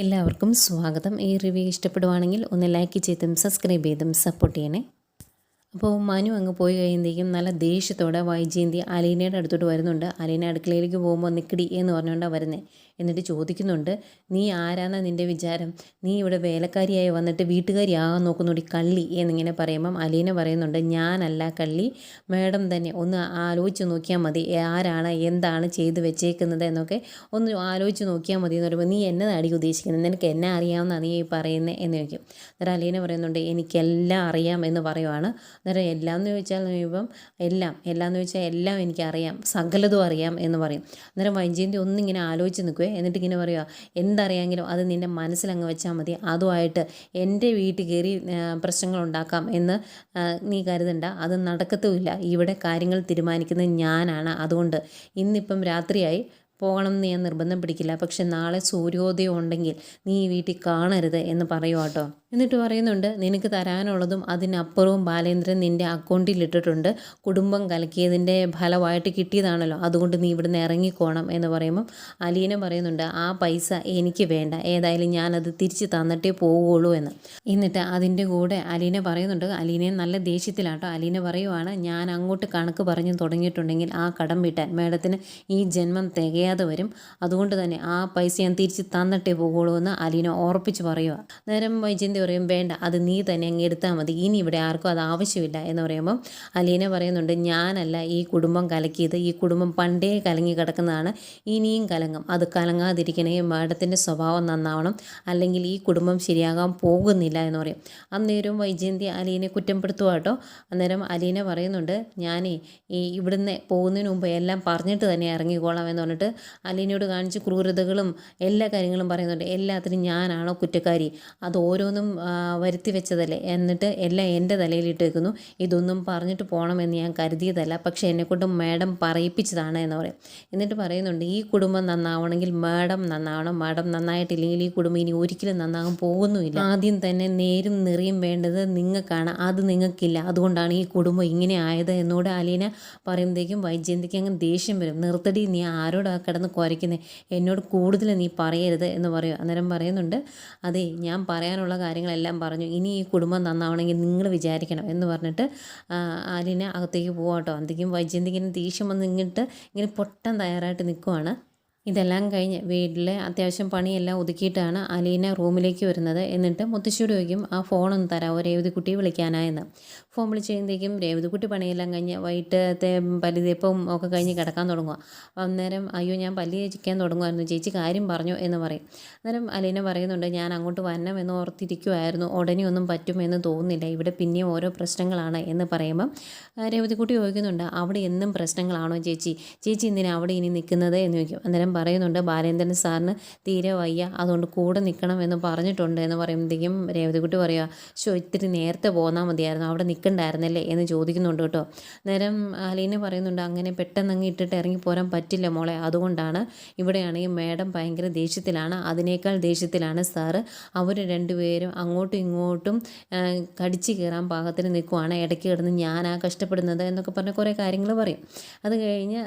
എല്ലാവർക്കും സ്വാഗതം. ഈ റിവ്യൂ ഇഷ്ടപ്പെടുവാണെങ്കിൽ ഒന്ന് ലൈക്ക് ചെയ്തും സബ്സ്ക്രൈബ് ചെയ്തും സപ്പോർട്ട് ചെയ്യണേ. അപ്പോൾ മനു അങ്ങ് പോയി കഴിയുമ്പോഴേക്കും നല്ല ദേഷ്യത്തോടെ വൈജയന്തി അലീനയുടെ അടുത്തോട്ട് വരുന്നുണ്ട്. അലീന അടുക്കളയിലേക്ക് പോകുമ്പോൾ നിക്കടി എന്ന് പറഞ്ഞുകൊണ്ടാണ് വരുന്നത് എന്നിട്ട് ചോദിക്കുന്നുണ്ട് നീ ആരാന്നാ നിന്റെ വിചാരം? നീ ഇവിടെ വേലക്കാരിയായി വന്നിട്ട് വീട്ടുകാരിയാകാൻ നോക്കുന്നുണ്ട് കള്ളി? എന്നിങ്ങനെ പറയുമ്പം അലീന പറയുന്നുണ്ട് ഞാനല്ല കള്ളി. മാഡം തന്നെ ഒന്ന് ആലോചിച്ച് നോക്കിയാൽ മതി ആരാണ് എന്താണ് ചെയ്തു വെച്ചേക്കുന്നത് എന്നൊക്കെ ഒന്ന് ആലോചിച്ച് നോക്കിയാൽ മതി എന്ന് പറയുമ്പോൾ നീ എന്നതാടി ഉദ്ദേശിക്കുന്നത്? നിനക്ക് എന്നെ അറിയാവുന്ന നീ പറയുന്നത് എന്ന് ചോദിക്കും. അന്നേരം അലീന പറയുന്നുണ്ട് എനിക്കെല്ലാം അറിയാം എന്ന് പറയുവാണ്. അന്നേരം എല്ലാം എന്ന് ചോദിച്ചാൽ ഇപ്പം എല്ലാം എല്ലാം എന്ന് ചോദിച്ചാൽ എല്ലാം എനിക്കറിയാം സകലതും അറിയാം എന്ന് പറയും. അന്നേരം വൈജയന്തി ഒന്നിങ്ങനെ ആലോചിച്ച് നിൽക്കുവേ എന്നിട്ട് ഇങ്ങനെ പറയുക എന്തറിയാമെങ്കിലും അത് നിന്റെ മനസ്സിലങ്ങ് വെച്ചാൽ മതി. അതുമായിട്ട് എന്റെ വീട്ടിൽ കയറി പ്രശ്നങ്ങൾ ഉണ്ടാക്കാം എന്ന് നീ കരുതണ്ട. അത് നടക്കത്തുമില്ല. ഇവിടെ കാര്യങ്ങൾ തീരുമാനിക്കുന്നത് ഞാനാണ്. അതുകൊണ്ട് ഇന്നിപ്പം രാത്രിയായി പോകണം എന്ന് ഞാൻ നിർബന്ധം പിടിക്കില്ല. പക്ഷെ നാളെ സൂര്യോദയം ഉണ്ടെങ്കിൽ നീ ഈ വീട്ടിൽ കാണരുത് എന്ന് പറയുക കേട്ടോ എന്നിട്ട് പറയുന്നുണ്ട് നിനക്ക് തരാനുള്ളതും അതിനപ്പുറവും ബാലേന്ദ്രൻ നിന്റെ അക്കൗണ്ടിൽ ഇട്ടിട്ടുണ്ട്. കുടുംബം കലക്കിയതിന്റെ ഫലമായിട്ട് കിട്ടിയതാണല്ലോ. അതുകൊണ്ട് നീ ഇവിടുന്ന് ഇറങ്ങിക്കോണം എന്ന് പറയുമ്പം അലീന പറയുന്നുണ്ട് ആ പൈസ എനിക്ക് വേണ്ട. ഏതായാലും ഞാനത് തിരിച്ച് തന്നിട്ടേ പോവുകയുള്ളൂ എന്ന്. എന്നിട്ട് അതിന്റെ കൂടെ അലീന പറയുന്നുണ്ട് അലീനയെ നല്ല ദേഷ്യത്തിലാട്ടോ അലീന പറയുവാണ് ഞാൻ അങ്ങോട്ട് കണക്ക് പറഞ്ഞു തുടങ്ങിയിട്ടുണ്ടെങ്കിൽ ആ കടം വിട്ടാൻ. മേഡത്തിന് ഈ ജന്മം തികയാതെ വരും. അതുകൊണ്ട് തന്നെ ആ പൈസ ഞാൻ തിരിച്ച് തന്നിട്ടേ പോകുള്ളൂ എന്ന് അലീന ഓർപ്പിച്ച് പറയുക നേരം വൈജയന്തി പറയും വേണ്ട അത് നീ തന്നെ അങ്ങ് എടുത്താൽ മതി. ഇനി ഇവിടെ ആർക്കും അത് ആവശ്യമില്ല. എന്ന് പറയുമ്പോൾ അലീന പറയുന്നുണ്ട് ഞാനല്ല ഈ കുടുംബം കലക്കിയത്. ഈ കുടുംബം പണ്ടേ കലങ്ങി കിടക്കുന്നതാണ്. ഇനിയും കലങ്ങും. അത് കലങ്ങാതിരിക്കണേ. മാഡത്തിന്റെ സ്വഭാവം നന്നാവണം. അല്ലെങ്കിൽ ഈ കുടുംബം ശരിയാകാൻ പോകുന്നില്ല. എന്ന് പറയും. അന്നേരം വൈജയന്തി അലീനെ കുറ്റപ്പെടുത്തുക കേട്ടോ. അന്നേരം അലീന പറയുന്നുണ്ട് ഞാനേ ഈ ഇവിടുന്ന് പോകുന്നതിന് മുമ്പ് എല്ലാം പറഞ്ഞിട്ട് തന്നെ ഇറങ്ങിക്കോളാം എന്ന് പറഞ്ഞിട്ട് അലീനയോട് കാണിച്ച് ക്രൂരതകളും എല്ലാ കാര്യങ്ങളും പറയുന്നുണ്ട്. എല്ലാത്തിനും ഞാനാണോ കുറ്റക്കാരി? അത് ഓരോന്നും വരുത്തി വെച്ചതല്ലേ? എന്നിട്ട് എല്ലാം എന്റെ തലയിലിട്ട് വെക്കുന്നു ഇതൊന്നും പറഞ്ഞിട്ട് പോകണമെന്ന് ഞാൻ കരുതിയതല്ല. പക്ഷേ എന്നെക്കൊണ്ട് മാഡം പറയിപ്പിച്ചതാണ് എന്ന് പറയും. എന്നിട്ട് പറയുന്നുണ്ട് ഈ കുടുംബം നന്നാവണമെങ്കിൽ മാഡം നന്നാവണം. മാഡം നന്നായിട്ടില്ലെങ്കിൽ ഈ കുടുംബം ഇനി ഒരിക്കലും നന്നാകാൻ പോകുന്നുമില്ല. ആദ്യം തന്നെ നേരും നിറയും വേണ്ടത് നിങ്ങൾക്കാണ്. അത് നിങ്ങൾക്കില്ല. അതുകൊണ്ടാണ് ഈ കുടുംബം ഇങ്ങനെ ആയത് എന്നോട് അലീന പറയുമ്പോഴത്തേക്കും വൈജയന്തിക്ക് അങ്ങ് ദേഷ്യം വരും. നിർത്തടി നീ ആരോടാ കിടന്ന് കുരയ്ക്കുന്നത് എന്നോട് കൂടുതൽ നീ പറയരുത് എന്ന് പറയും. അന്നേരം പറയുന്നുണ്ട് അതെ ഞാൻ പറയാനുള്ള കാര്യങ്ങളെല്ലാം പറഞ്ഞു. ഇനി ഈ കുടുംബം നന്നാവണമെങ്കിൽ നിങ്ങൾ വിചാരിക്കണം. എന്ന് പറഞ്ഞിട്ട് ആലിനെ അകത്തേക്ക് പോവാട്ടോ. അന്തിക്കും എന്തെങ്കിലും ഇങ്ങനെ ദേഷ്യം വന്ന് ഇങ്ങോട്ട് ഇങ്ങനെ പൊട്ടൻ തയ്യാറായിട്ട് നിൽക്കുവാണ് ഇതെല്ലാം കഴിഞ്ഞ് വീട്ടിലെ അത്യാവശ്യം പണിയെല്ലാം ഒതുക്കിയിട്ടാണ് അലീന റൂമിലേക്ക് വരുന്നത്. എന്നിട്ട് മുത്തശ്ശിയോട് ചോദിക്കും ആ ഫോണൊന്ന് തരാമോ രേവതിക്കുട്ടിയെ വിളിക്കാനായെന്ന്. ഫോൺ വിളിച്ച് കഴിയുമ്പോഴേക്കും രേവതിക്കുട്ടി പണിയെല്ലാം കഴിഞ്ഞ് വൈകിട്ടത്തെ പല്ലിതേപ്പവും ഒക്കെ കഴിഞ്ഞ് കിടക്കാൻ തുടങ്ങുക അന്നേരം അയ്യോ ഞാൻ പല്ലി ചിക്കാൻ തുടങ്ങുമായിരുന്നു ചേച്ചി കാര്യം പറഞ്ഞു എന്ന് പറയും. അന്നേരം അലീന പറയുന്നുണ്ട് ഞാൻ അങ്ങോട്ട് വരണം എന്ന് ഓർത്തിരിക്കുമായിരുന്നു ഉടനെ ഒന്നും പറ്റുമെന്ന് തോന്നുന്നില്ല. ഇവിടെ പിന്നെയും ഓരോ പ്രശ്നങ്ങളാണ് എന്ന് പറയുമ്പം രേവതിക്കുട്ടി ചോദിക്കുന്നുണ്ട് അവിടെ എന്നും പ്രശ്നങ്ങളാണോ ചേച്ചി? ചേച്ചി എന്തിനാണ് അവിടെ ഇനി നിൽക്കുന്നത്? എന്ന് ചോദിക്കും. അന്നേരം പറയുന്നുണ്ട് ബാലേന്ദ്രൻ സാറിന് തീരെ വയ്യ അതുകൊണ്ട് കൂടെ നിൽക്കണം എന്ന് പറഞ്ഞിട്ടുണ്ട് എന്ന് പറയുമ്പോഴത്തേക്കും രേവതിക്കുട്ടി പറയുക ശോ ഇത്തിരി നേരത്തെ പോന്നാൽ മതിയായിരുന്നു അവിടെ നിൽക്കണ്ടായിരുന്നല്ലേ എന്ന് ചോദിക്കുന്നുണ്ട് കേട്ടോ. നേരം അലീന പറയുന്നുണ്ട് അങ്ങനെ പെട്ടെന്ന് അങ്ങ് ഇട്ടിട്ട് ഇറങ്ങി പോരാൻ പറ്റില്ല മോളെ അതുകൊണ്ടാണ് ഇവിടെയാണെങ്കിൽ മേഡം ഭയങ്കര ദേഷ്യത്തിലാണ് അതിനേക്കാൾ ദേഷ്യത്തിലാണ് സാറ്. അവർ രണ്ടുപേരും അങ്ങോട്ടും ഇങ്ങോട്ടും കടിച്ചു കയറാൻ പാകത്തിന് നിൽക്കുവാണ് ഇടയ്ക്ക് കിടന്ന് ഞാനാ കഷ്ടപ്പെടുന്നത് എന്നൊക്കെ പറഞ്ഞ് കുറേ കാര്യങ്ങൾ പറയും. അത് കഴിഞ്ഞ്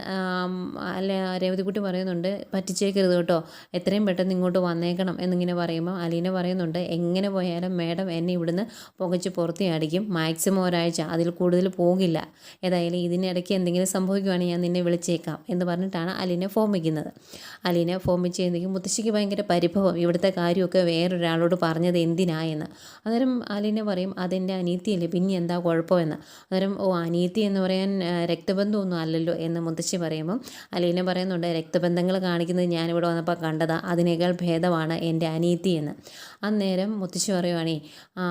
അല്ല രേവതിക്കുട്ടി പറയുന്നുണ്ട് പറ്റിച്ചേക്കരുത് കേട്ടോ. എത്രയും പെട്ടെന്ന് ഇങ്ങോട്ട് വന്നേക്കണം എന്നിങ്ങനെ പറയുമ്പോൾ അലീന പറയുന്നുണ്ട് എങ്ങനെ പോയാലും മാഡം എന്നെ ഇവിടുന്ന് പുകച്ച് പുറത്ത് അടിക്കും. മാക്സിമം ഒരാഴ്ച അതിൽ കൂടുതൽ പോകില്ല. ഏതായാലും ഇതിനിടയ്ക്ക് എന്തെങ്കിലും സംഭവിക്കുവാണെങ്കിൽ ഞാൻ നിന്നെ വിളിച്ചേക്കാം എന്ന് പറഞ്ഞിട്ടാണ് അലീന ഫോം വയ്ക്കുന്നത് അലീന ഫോം വെച്ച് കഴിഞ്ഞെങ്കിൽ മുത്തശ്ശിക്ക് ഭയങ്കര പരിഭവം. ഇവിടുത്തെ കാര്യമൊക്കെ വേറൊരാളോട് പറഞ്ഞത് എന്തിനാ എന്ന്. അന്നേരം അലീന പറയും അതെന്റെ അനീത്തിയല്ലേ പിന്നെ എന്താ കുഴപ്പമെന്ന്? അന്നേരം ഓ അനീത്തി എന്ന് പറയാൻ രക്തബന്ധമൊന്നും അല്ലല്ലോ എന്ന് മുത്തശ്ശി പറയുമ്പം അലീന പറയുന്നുണ്ട് രക്തബന്ധങ്ങൾ കാണിക്കുന്നത് ഞാനിവിടെ വന്നപ്പോൾ കണ്ടതാ. അതിനേക്കാൾ ഭേദമാണ് എന്റെ അനീതി എന്ന്. അന്നേരം മുത്തശ്ശി പറയുവാണേ "ആ,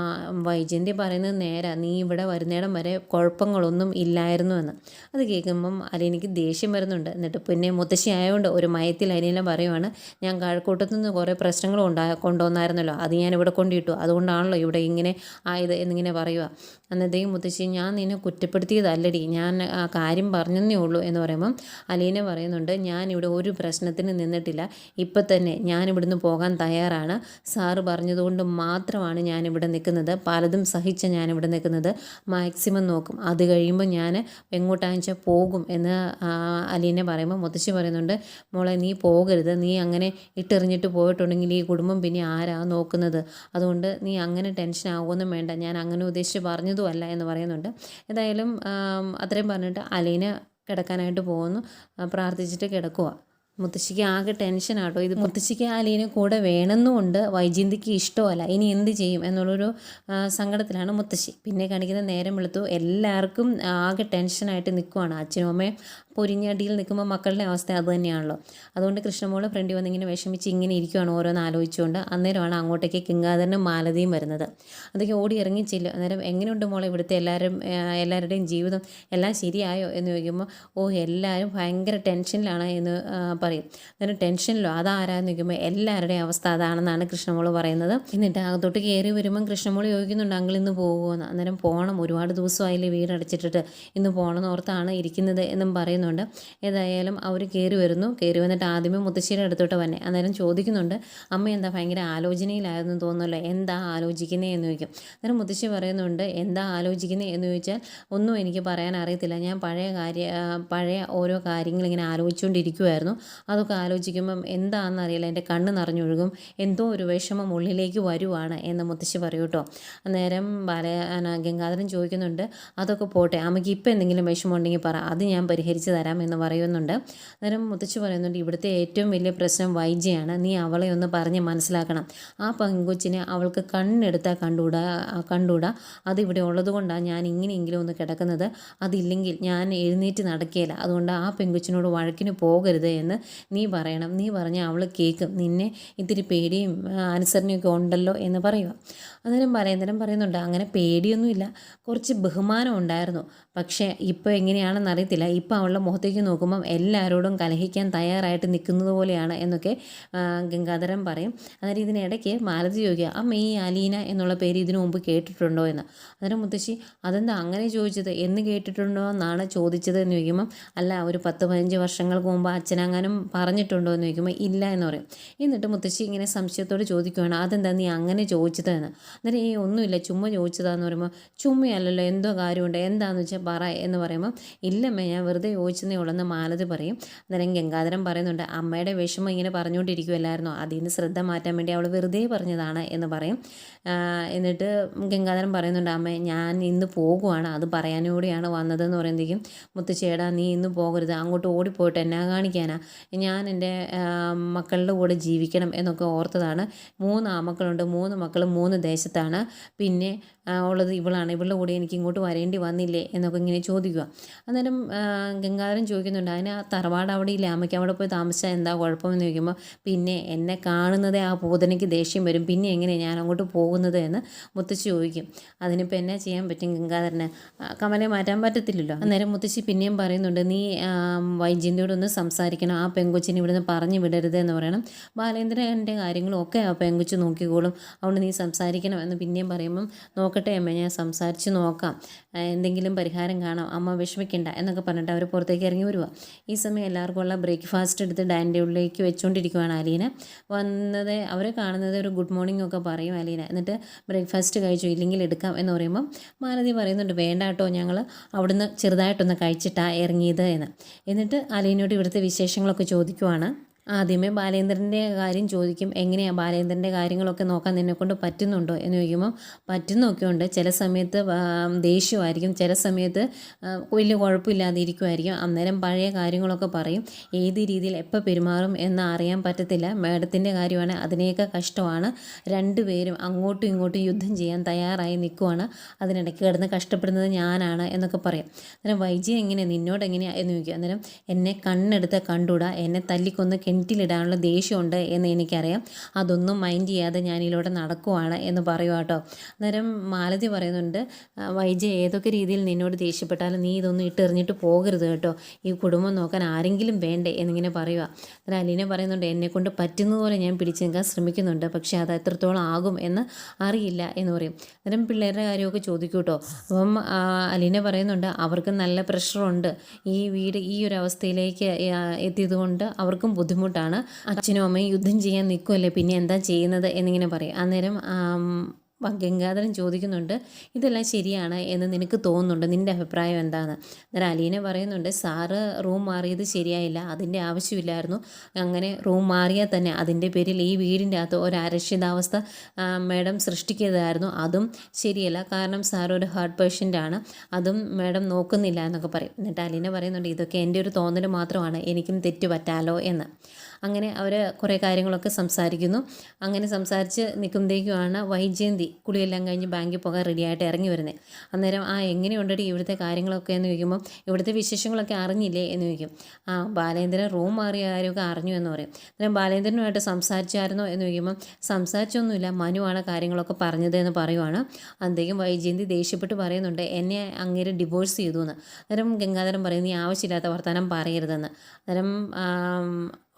വൈജയന്തി പറയുന്നത് നേരെ. നീ ഇവിടെ വരുന്നിടം വരെ കുഴപ്പങ്ങളൊന്നും ഇല്ലായിരുന്നു എന്ന്. അത് കേൾക്കുമ്പം അലീനയ്ക്ക് ദേഷ്യം വരുന്നുണ്ട്. എന്നിട്ട് പിന്നെ മുത്തശ്ശി ആയതുകൊണ്ട് ഒരു മയത്തിൽ അലീന പറയുവാണ് ഞാൻ കഴക്കൂട്ടത്തു നിന്ന് കുറേ പ്രശ്നങ്ങൾ ഉണ്ടാ കൊണ്ടുവന്നായിരുന്നല്ലോ. അത് ഞാൻ ഇവിടെ കൊണ്ടിട്ടു അതുകൊണ്ടാണല്ലോ ഇവിടെ ഇങ്ങനെ ആയത് എന്നിങ്ങനെ പറയുക അന്നത്തേക്കും മുത്തശ്ശി ഞാൻ നിന്നെ കുറ്റപ്പെടുത്തിയതല്ലടി. ഞാൻ ആ കാര്യം പറഞ്ഞതേ ഉള്ളൂ എന്ന് പറയുമ്പം അലീന പറയുന്നുണ്ട് ഞാൻ ഇവിടെ ഒരു പ്രശ്നം പ്രശ്നത്തിന് നിന്നിട്ടില്ല. ഇപ്പം തന്നെ ഞാനിവിടുന്ന് പോകാൻ തയ്യാറാണ്. സാറ് പറഞ്ഞതുകൊണ്ട് മാത്രമാണ് ഞാനിവിടെ നിൽക്കുന്നത്. പലതും സഹിച്ച ഞാനിവിടെ നിൽക്കുന്നത്. മാക്സിമം നോക്കും. അത് കഴിയുമ്പോൾ ഞാൻ എങ്ങോട്ടാണെന്ന് പോകും എന്ന് അലീനെ പറയുമ്പോൾ മുത്തശ്ശി പറയുന്നുണ്ട് മോളെ നീ പോകരുത്. നീ അങ്ങനെ ഇട്ടെറിഞ്ഞിട്ട് പോയിട്ടുണ്ടെങ്കിൽ ഈ കുടുംബം പിന്നെ ആരാ നോക്കുന്നത്? അതുകൊണ്ട് നീ അങ്ങനെ ടെൻഷൻ ആവുമൊന്നും വേണ്ട. ഞാൻ അങ്ങനെ ഉദ്ദേശിച്ച് പറഞ്ഞതുമല്ല എന്ന് പറയുന്നുണ്ട്. എന്തായാലും അത്രയും പറഞ്ഞിട്ട് അലീന കിടക്കാനായിട്ട് പോകുന്നു. പ്രാർത്ഥിച്ചിട്ട് കിടക്കുക മുത്തശ്ശിക്ക് ആകെ ടെൻഷനാട്ടോ ഇത് മുത്തശ്ശിക്ക് അലീനെ കൂടെ വേണമെന്നുമുണ്ട്. വൈജയന്തിക്ക് ഇഷ്ടമല്ല. ഇനി എന്ത് ചെയ്യും എന്നുള്ളൊരു സങ്കടത്തിലാണ് മുത്തശ്ശി. പിന്നെ കാണിക്കുന്ന നേരം വെളുത്തു. എല്ലാവർക്കും ആകെ ടെൻഷനായിട്ട് നിൽക്കുവാണ് അച്ഛനും അമ്മയും. പൊരിഞ്ഞടിയിൽ നിൽക്കുമ്പോൾ മക്കളുടെ അവസ്ഥ അത് തന്നെയാണല്ലോ. അതുകൊണ്ട് കൃഷ്ണമോൾ ഫ്രണ്ടി വന്നിങ്ങനെ വിഷമിച്ച് ഇങ്ങനെ ഇരിക്കുവാണ് ഓരോന്ന് ആലോചിച്ചുകൊണ്ട് അന്നേരമാണ് അങ്ങോട്ടേക്ക് കിങ്കാധരനും മാലതിയും വരുന്നത്. അതൊക്കെ ഓടി ഇറങ്ങി ചെല്ലും. അന്നേരം എങ്ങനെയുണ്ട് മോളെ ഇവിടുത്തെ എല്ലാവരും എല്ലാവരുടെയും ജീവിതം? എല്ലാം ശരിയായോ? എന്ന് ചോദിക്കുമ്പോൾ ഓ എല്ലാവരും ഭയങ്കര ടെൻഷനിലാണ് എന്ന് പറയും. അന്നേരം ടെൻഷനിലോ? അതാരാന്ന് ചോദിക്കുമ്പോൾ എല്ലാവരുടെയും അവസ്ഥ അതാണെന്നാണ് കൃഷ്ണമോൾ പറയുന്നത്. എന്നിട്ട് അകത്തോട്ട് കയറി വരുമ്പം കൃഷ്ണമോൾ ചോദിക്കുന്നുണ്ട് അങ്കിൾ ഇന്ന് പോകുമെന്ന് അന്നേരം പോകണം ഒരുപാട് ദിവസമായില്ലേ വീട് അടച്ചിട്ടിട്ട് ഇന്ന് പോകണമെന്ന് ഓർത്താണ് ഇരിക്കുന്നത് എന്നും പറയുന്നുണ്ട്. ഏതായാലും അവർ കയറി വരുന്നു. കയറി വന്നിട്ട് ആദ്യമേ മുത്തശ്ശിയുടെ അടുത്തോട്ട് വന്നെ. അന്നേരം ചോദിക്കുന്നുണ്ട് അമ്മ എന്താ ഭയങ്കര ആലോചനയിലായിരുന്നു തോന്നുന്നല്ലോ? എന്താ ആലോചിക്കുന്നേ? എന്ന് ചോദിക്കും. അന്നേരം മുത്തശ്ശി പറയുന്നുണ്ട് എന്താ ആലോചിക്കുന്നേ? എന്ന് ചോദിച്ചാൽ ഒന്നും എനിക്ക് പറയാൻ അറിയത്തില്ല. ഞാൻ പഴയ കാര്യ പഴയ ഓരോ കാര്യങ്ങൾ ഇങ്ങനെ ആലോചിച്ചുകൊണ്ടിരിക്കുമായിരുന്നു അതൊക്കെ ആലോചിക്കുമ്പം എന്താണെന്ന് അറിയില്ല. എന്റെ കണ്ണ് നിറഞ്ഞൊഴുകും. എന്തോ ഒരു വിഷമം ഉള്ളിലേക്ക് വരുവാണ് എന്ന് മുത്തശ്ശി പറയൂ കേട്ടോ. അന്നേരം ബാല ഗംഗാധരൻ ചോദിക്കുന്നുണ്ട് അതൊക്കെ പോട്ടെ. അമ്മയ്ക്ക് ഇപ്പം എന്തെങ്കിലും വിഷമം ഉണ്ടെങ്കിൽ പറ. അത് ഞാൻ പരിഹരിച്ച് തരാം എന്ന് പറയുന്നുണ്ട്. അന്നേരം മുത്തച്ഛി പറയുന്നുണ്ട് ഇവിടുത്തെ ഏറ്റവും വലിയ പ്രശ്നം വൈജയാണ്. നീ അവളെ ഒന്ന് പറഞ്ഞ് മനസ്സിലാക്കണം. ആ പെങ്കൊച്ചിനെ അവൾക്ക് കണ്ണെടുത്താൽ കണ്ടുകൂടാ കണ്ടുകൂടാ. അതിവിടെ ഉള്ളത് കൊണ്ടാണ് ഞാൻ ഇങ്ങനെയെങ്കിലും ഒന്ന് കിടക്കുന്നത്. അതില്ലെങ്കിൽ ഞാൻ എഴുന്നേറ്റ് നടക്കുകയില്ല അതുകൊണ്ട് ആ പെങ്കൊച്ചിനോട് വഴക്കിന് പോകരുത് എന്ന് നീ പറയണം. നീ പറഞ്ഞാൽ അവൾ കേൾക്കും നിന്നെ ഇത്തിരി പേടിയും അനുസരണയൊക്കെ ഉണ്ടല്ലോ എന്ന് പറയുക. അന്നേരം പറയുന്നേരം പറയുന്നുണ്ട് അങ്ങനെ പേടിയൊന്നുമില്ല. കുറച്ച് ബഹുമാനം ഉണ്ടായിരുന്നു. പക്ഷേ ഇപ്പോൾ എങ്ങനെയാണെന്ന് അറിയത്തില്ല. ഇപ്പോൾ അവളുടെ മുഖത്തേക്ക് നോക്കുമ്പം എല്ലാവരോടും കലഹിക്കാൻ തയ്യാറായിട്ട് നിൽക്കുന്നത് പോലെയാണ് എന്നൊക്കെ ഗംഗാധരൻ പറയും. അന്നേരം ഇതിനിടയ്ക്ക് മാലതി ചോദിക്കുക അമ്മ ഈ അലീന എന്നുള്ള പേര് ഇതിനു മുമ്പ് കേട്ടിട്ടുണ്ടോ എന്ന്. അന്നേരം മുത്തശ്ശി അതെന്താ അങ്ങനെ ചോദിച്ചത്? എന്ന് കേട്ടിട്ടുണ്ടോ എന്നാണ് ചോദിച്ചത് എന്ന് ചോദിക്കുമ്പം അല്ല ഒരു പത്ത് പതിനഞ്ച് വർഷങ്ങൾക്ക് മുമ്പ് അച്ഛനങ്ങാനും പറഞ്ഞിട്ടുണ്ടോ എന്ന് ചോദിക്കുമ്പോൾ ഇല്ല എന്ന് പറയും. എന്നിട്ട് മുത്തശ്ശി ഇങ്ങനെ സംശയത്തോട് ചോദിക്കുവാണ് അതെന്താ നീ അങ്ങനെ ചോദിച്ചത് എന്ന്. അന്നേരം ഈ ഒന്നുമില്ല ചുമ്മാ ചോദിച്ചതാന്ന് പറയുമ്പോൾ ചുമ്മയല്ലല്ലോ എന്തോ കാര്യമുണ്ട് എന്താണെന്ന് വെച്ചാൽ പറ എന്ന് പറയുമ്പോൾ ഇല്ലമ്മേ ഞാൻ വെറുതെ ചോദിച്ചതേ ഉള്ളെന്ന് മാലതി പറയും. അന്നേരം ഗംഗാധരൻ പറയുന്നുണ്ട് അമ്മയുടെ വിഷമം ഇങ്ങനെ പറഞ്ഞുകൊണ്ടിരിക്കുമല്ലായിരുന്നോ അതിൽ നിന്ന് ശ്രദ്ധ മാറ്റാൻ വേണ്ടി അവൾ വെറുതെ പറഞ്ഞതാണ് എന്ന് പറയും. എന്നിട്ട് ഗംഗാധരൻ പറയുന്നുണ്ട് അമ്മ ഞാൻ ഇന്ന് പോകുവാണ് അത് പറയാനൂടെയാണ് വന്നതെന്ന് പറയുമ്പോഴേക്കും മുത്തശ്ശേടാ നീ ഇന്ന് പോകരുത് അങ്ങോട്ട് ഓടിപ്പോയിട്ട് എന്നാ കാണിക്കാനാ. ഞാൻ എന്റെ മക്കളുടെ കൂടെ ജീവിക്കണം എന്നൊക്കെ ഓർത്തതാണ്. മൂന്ന് ആ മക്കളുണ്ട് മൂന്ന് മക്കളും മൂന്ന് ദേശത്താണ് പിന്നെ ഉള്ളത് ഇവളാണ്. ഇവളുടെ കൂടെ എനിക്ക് ഇങ്ങോട്ട് വരേണ്ടി വന്നില്ലേ എന്നൊക്കെ ഇങ്ങനെ ചോദിക്കുക. അന്നേരം ഗംഗാധരൻ ചോദിക്കുന്നുണ്ട് അതിന് ആ തറവാട് അവിടെ ഇല്ലേ? അമ്മയ്ക്ക് അവിടെ പോയി താമസിച്ചാൽ എന്താ കുഴപ്പമെന്ന് ചോദിക്കുമ്പോൾ പിന്നെ എന്നെ കാണുന്നതേ ആ പൂതനയ്ക്ക് ദേഷ്യം വരും. പിന്നെ എങ്ങനെയാണ് ഞാൻ അങ്ങോട്ട് പോകുന്നത്? എന്ന് മുത്തശ്ശി ചോദിക്കും. അതിനിപ്പോൾ എന്നാ ചെയ്യാൻ പറ്റും ഗംഗാധരന്? കമലെ മാറ്റാൻ പറ്റത്തില്ലല്ലോ? അന്നേരം മുത്തശ്ശി പിന്നെയും പറയുന്നുണ്ട് നീ വൈജ്യന്തിയോടൊന്ന് സംസാരിക്കണം. ആ പെങ്കൊച്ചിനെ ഇവിടുന്ന് പറഞ്ഞു വിടരുത് എന്ന് പറയണം. ബാലേന്ദ്രന്റെ കാര്യങ്ങളും ഒക്കെ ആ പെങ്കൊച്ച് നോക്കിക്കോളും. അതുകൊണ്ട് നീ സംസാരിക്കണം എന്ന് പിന്നെയും പറയുമ്പം നോക്കട്ടെ അമ്മ ഞാൻ സംസാരിച്ച് നോക്കാം. എന്തെങ്കിലും പരിഹാരം കാണാം. അമ്മ വിഷമിക്കണ്ട എന്നൊക്കെ പറഞ്ഞിട്ട് അവർ പുറത്തേക്ക് ഇറങ്ങി വരിക ഈ സമയം എല്ലാവർക്കും ഉള്ള ബ്രേക്ക്ഫാസ്റ്റ് എടുത്ത് ഡാന്റെ ഉള്ളിലേക്ക് വെച്ചുകൊണ്ടിരിക്കുവാണ് അലീന. വന്നത് അവരെ കാണുന്നത് ഒരു ഗുഡ് മോർണിംഗ് ഒക്കെ പറയും അലീന. എന്നിട്ട് ബ്രേക്ക്ഫാസ്റ്റ് കഴിച്ചു ഇല്ലെങ്കിൽ എടുക്കാം എന്ന് പറയുമ്പം മാലതി പറയുന്നുണ്ട് വേണ്ട കേട്ടോ ഞങ്ങൾ അവിടുന്ന് ചെറുതായിട്ടൊന്ന് കഴിച്ചിട്ടാണ് ഇറങ്ങിയത് എന്ന്. എന്നിട്ട് അലീനയോട് ഇവിടുത്തെ വിശേഷങ്ങളൊക്കെ ചോദിക്കുവാണ്. ആദ്യമേ ബാലേന്ദ്രന്റെ കാര്യം ചോദിക്കും എങ്ങനെയാ ബാലേന്ദ്രന്റെ കാര്യങ്ങളൊക്കെ നോക്കാൻ നിന്നെക്കൊണ്ട് പറ്റുന്നുണ്ടോ എന്ന് ചോദിക്കുമ്പോൾ പറ്റുന്നൊക്കെ ഉണ്ട് ചില സമയത്ത് ദേഷ്യമായിരിക്കും. ചില സമയത്ത് വലിയ കുഴപ്പമില്ലാതെ ഇരിക്കുമായിരിക്കും അന്നേരം പഴയ കാര്യങ്ങളൊക്കെ പറയും. ഏത് രീതിയിൽ എപ്പോൾ പെരുമാറും എന്ന് അറിയാൻ പറ്റത്തില്ല. മാഡത്തിന്റെ കാര്യമാണ് അതിനെയൊക്കെ കഷ്ടമാണ്. രണ്ടുപേരും അങ്ങോട്ടും ഇങ്ങോട്ടും യുദ്ധം ചെയ്യാൻ തയ്യാറായി നിൽക്കുവാണ്. അതിനിടയ്ക്ക് കിടന്ന് കഷ്ടപ്പെടുന്നത് ഞാനാണ് എന്നൊക്കെ പറയും. അന്നേരം വൈജി എങ്ങനെയാണ് നിന്നോട് എങ്ങനെയാണ് എന്ന് ചോദിക്കും. അന്നേരം എന്നെ കണ്ണെടുത്ത് കണ്ടുകൂടാ എന്നെ തല്ലിക്കൊന്ന് കിണറ്റിലിടാനുള്ള ദേഷ്യമുണ്ട് എന്ന് എനിക്കറിയാം. അതൊന്നും മൈൻഡ് ചെയ്യാതെ ഞാൻ ഇതിലൂടെ നടക്കുവാണ് എന്ന് പറയുക കേട്ടോ അന്നേരം മാലതി പറയുന്നുണ്ട് "ആ, ഏതൊക്കെ രീതിയിൽ നിന്നോട് ദേഷ്യപ്പെട്ടാലും നീ ഇതൊന്നും ഇട്ടെറിഞ്ഞിട്ട് പോകരുത് കേട്ടോ. ഈ കുടുംബം നോക്കാൻ ആരെങ്കിലും വേണ്ടേ? എന്നിങ്ങനെ പറയുക അന്നേരം അലീന പറയുന്നുണ്ട് എന്നെക്കൊണ്ട് പറ്റുന്നതുപോലെ ഞാൻ പിടിച്ചു നിൽക്കാൻ ശ്രമിക്കുന്നുണ്ട്. പക്ഷേ അത് എത്രത്തോളം ആകും എന്ന് അറിയില്ല എന്ന് പറയും. അന്നേരം പിള്ളേരുടെ കാര്യമൊക്കെ ചോദിക്കും കേട്ടോ അപ്പം അലീന പറയുന്നുണ്ട് അവർക്ക് നല്ല പ്രഷറുണ്ട് ഈ വീട് ഈ ഒരു അവസ്ഥയിലേക്ക് എത്തിയതുകൊണ്ട് അവർക്കും ബുദ്ധിമുട്ട് ബുദ്ധിമുട്ടാണ്. അച്ഛനും അമ്മയും യുദ്ധം ചെയ്യാൻ നിൽക്കുമല്ലേ പിന്നെ എന്താ ചെയ്യുന്നത് എന്നിങ്ങനെ പറയും. അന്നേരം ഗംഗാധരൻ ചോദിക്കുന്നുണ്ട് ഇതെല്ലാം ശരിയാണ് എന്ന് നിനക്ക് തോന്നുന്നുണ്ട്? നിന്റെ അഭിപ്രായം എന്താണ്? അന്നേരം അലീന പറയുന്നുണ്ട് സാറ് റൂം മാറിയത് ശരിയായില്ല അതിന്റെ ആവശ്യമില്ലായിരുന്നു. അങ്ങനെ റൂം മാറിയാൽ തന്നെ അതിന്റെ പേരിൽ ഈ വീടിന്റെ അകത്ത് ഒരു അരക്ഷിതാവസ്ഥ മാഡം സൃഷ്ടിക്കുന്നതായിരുന്നു അതും ശരിയല്ല. കാരണം സാർ ഒരു ഹാർട്ട് പേഷ്യന്റ് ആണ്. അതും മാഡം നോക്കുന്നില്ല എന്നൊക്കെ പറയും. എന്നിട്ട് അലീന പറയുന്നുണ്ട് ഇതൊക്കെ എന്റെ ഒരു തോന്നൽ മാത്രമാണ്. എനിക്കും തെറ്റ് പറ്റാലോ എന്ന്. അങ്ങനെ അവർ കുറേ കാര്യങ്ങളൊക്കെ സംസാരിക്കുന്നു. അങ്ങനെ സംസാരിച്ച് നിൽക്കുമ്പോഴേക്കുമാണ് വൈജയന്തി കുളിയെല്ലാം കഴിഞ്ഞ് ബാങ്കിൽ പോകാൻ റെഡിയായിട്ട് ഇറങ്ങി വരുന്നത് അന്നേരം ആ എങ്ങനെയുണ്ടടി ഇവിടുത്തെ കാര്യങ്ങളൊക്കെ? എന്ന് ചോദിക്കുമ്പോൾ ഇവിടുത്തെ വിശേഷങ്ങളൊക്കെ അറിഞ്ഞില്ലേ? എന്ന് ചോദിക്കും. ആ ബാലേന്ദ്രൻ റൂം മാറിയ കാര്യമൊക്കെ അറിഞ്ഞു എന്ന് പറയും. അന്നേരം ബാലേന്ദ്രനുമായിട്ട് സംസാരിച്ചായിരുന്നോ എന്ന് ചോദിക്കുമ്പോൾ സംസാരിച്ചൊന്നുമില്ല മനുവാണ് കാര്യങ്ങളൊക്കെ പറഞ്ഞത് എന്ന് പറയുവാണ്. അന്തേക്കും വൈജയന്തി ദേഷ്യപ്പെട്ട് പറയുന്നുണ്ട് എന്നെ അങ്ങേര് ഡിവോഴ്സ് ചെയ്തു എന്ന് അന്നേരം ഗംഗാധരൻ പറയുന്നു നീ ആവശ്യമില്ലാത്ത വർത്തമാനം പറയരുതെന്ന്. അന്നേരം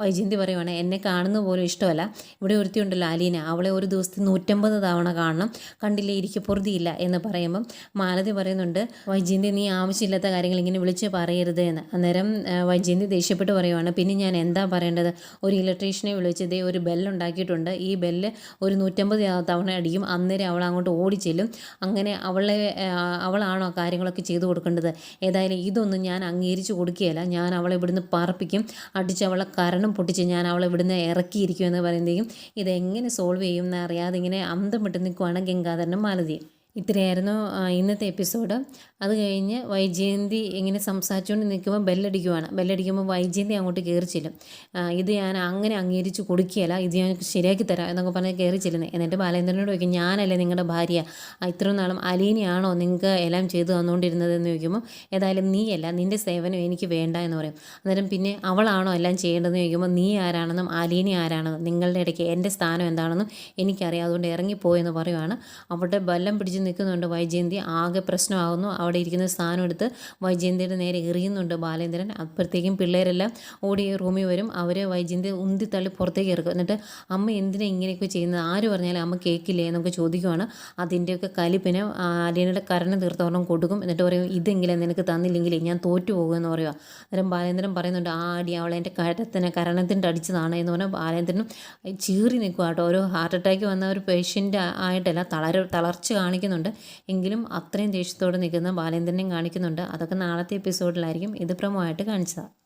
വൈജയന്തി പറയുവാണ് എന്നെ കാണുന്ന പോലും ഇഷ്ടമല്ല. ഇവിടെ ഒരുത്തിയുണ്ടല്ലോ അലീന. അവളെ ഒരു ദിവസത്തിൽ നൂറ്റമ്പത് തവണ കാണണം. കണ്ടില്ലേ ഇരിക്കെ പൊറുതിയില്ല എന്ന് പറയുമ്പം മാലതി പറയുന്നുണ്ട് വൈജയന്തി നീ ആവശ്യമില്ലാത്ത കാര്യങ്ങൾ ഇങ്ങനെ വിളിച്ച് പറയരുത് എന്ന്. അന്നേരം വൈജയന്തി ദേഷ്യപ്പെട്ട് പറയുവാണ് പിന്നെ ഞാൻ എന്താ പറയേണ്ടത്? ഒരു ഇലക്ട്രീഷ്യനെ വിളിച്ച് ഇതേ ഒരു ബെല്ലുണ്ടാക്കിയിട്ടുണ്ട് ഈ ബെല്ല് ഒരു നൂറ്റമ്പത് തവണ അടിക്കും. അന്നേരം അവൾ അങ്ങോട്ട് ഓടിച്ചെല്ലും. അങ്ങനെ അവളെ അവളാണോ കാര്യങ്ങളൊക്കെ ചെയ്തു കൊടുക്കേണ്ടത്? ഏതായാലും ഇതൊന്നും ഞാൻ അംഗീകരിച്ച് കൊടുക്കുകയില്ല. ഞാൻ അവളെ ഇവിടുന്ന് പറപ്പിക്കും അടിച്ച് അവളെ കരണം പൊട്ടിച്ച് ഞാൻ അവളെ ഇവിടുന്ന് ഇറക്കിയിരിക്കുമെന്ന് പറയുമ്പോഴേക്കും ഇതെങ്ങനെ സോൾവ് ചെയ്യും എന്നറിയാതെ ഇങ്ങനെ അന്തം വിട്ട് നിൽക്കുവാണ് ഗംഗാധരനും മാലതിയും. ഇത്രയായിരുന്നു ഇന്നത്തെ എപ്പിസോഡ്. അത് കഴിഞ്ഞ് വൈജയന്തി ഇങ്ങനെ സംസാരിച്ചുകൊണ്ട് നിൽക്കുമ്പോൾ ബെല്ലടിക്കുവാണ്. ബെല്ലടിക്കുമ്പോൾ വൈജയന്തി അങ്ങോട്ട് കയറി ചെല്ലും. ഇത് ഞാൻ അങ്ങനെ അംഗീകരിച്ച് കൊടുക്കുകയല്ല ഇത് ഞാൻ ശരിയാക്കി തരാം എന്നൊക്കെ പറഞ്ഞ് കയറി ചെല്ലുന്നത് എന്നിട്ട് ബാലേന്ദ്രനോട് ചോദിക്കും ഞാനല്ലേ നിങ്ങളുടെ ഭാര്യ? ഇത്രയും നാളും അലീനയാണോ നിങ്ങൾക്ക് എല്ലാം ചെയ്തു തന്നുകൊണ്ടിരുന്നത് എന്ന് ചോദിക്കുമ്പോൾ ഏതായാലും നീയല്ല നിന്റെ സേവനം എനിക്ക് വേണ്ട എന്ന് പറയും. അന്നേരം പിന്നെ അവളാണോ എല്ലാം ചെയ്യേണ്ടതെന്ന് ചോദിക്കുമ്പോൾ നീ ആരാണെന്നും അലീന ആരാണെന്നും നിങ്ങളുടെ ഇടയ്ക്ക് എന്റെ സ്ഥാനം എന്താണെന്നും എനിക്കറിയാം. അതുകൊണ്ട് ഇറങ്ങിപ്പോയെന്ന് പറയുവാണ്. അവിടെ ബലം പിടിച്ച് നിൽക്കുന്നുണ്ട്. വൈജയന്തി ആകെ പ്രശ്നമാകുന്നു. അവിടെ ഇരിക്കുന്ന സ്ഥാനം എടുത്ത് വൈജയന്തിയുടെ നേരെ എറിയുന്നുണ്ട് ബാലേന്ദ്രൻ. അപ്പോഴത്തേക്കും പിള്ളേരെല്ലാം ഓടി റൂമിൽ വരും. അവരെ വൈജയന്തി ഉന്തി തള്ളി പുറത്തേക്ക് ഇറക്കും. എന്നിട്ട് അമ്മ എന്തിനാ ഇങ്ങനെയൊക്കെ ചെയ്യുന്നത്? ആര് പറഞ്ഞാലും അമ്മ കേൾക്കില്ലേ എന്നൊക്കെ ചോദിക്കുവാണ്. അതിന്റെയൊക്കെ കലിപ്പിന് അലീനയുടെ കരണം തീർത്തോളം കൊടുക്കും. എന്നിട്ട് പറയും ഇതെങ്കിലും നിനക്ക് തന്നില്ലെങ്കിൽ ഞാൻ തോറ്റു പോകുമെന്ന് പറയുക അന്നേരം ബാലേന്ദ്രൻ പറയുന്നുണ്ട് ആ അടി അവളെ എന്റെ കരത്തിന് കരണത്തിന്റെ അടിച്ചതാണ് എന്ന് പറഞ്ഞാൽ ബാലേന്ദ്രനും ചീറി നിൽക്കുക കേട്ടോ. ഒരു ഹാർട്ട് അറ്റാക്ക് വന്ന ഒരു പേഷ്യന്റ് ആയിട്ടല്ല തളർ തളർച്ച കാണിക്കുന്നുണ്ട്. എങ്കിലും അത്രയും ദേഷ്യത്തോടെ നിൽക്കുന്ന ബാലേന്ദ്രനെയും കാണിക്കുന്നുണ്ട്. അതൊക്കെ നാളത്തെ എപ്പിസോഡിലായിരിക്കും ഇത് പ്രമോ ആയിട്ട് കാണിച്ചതാണ്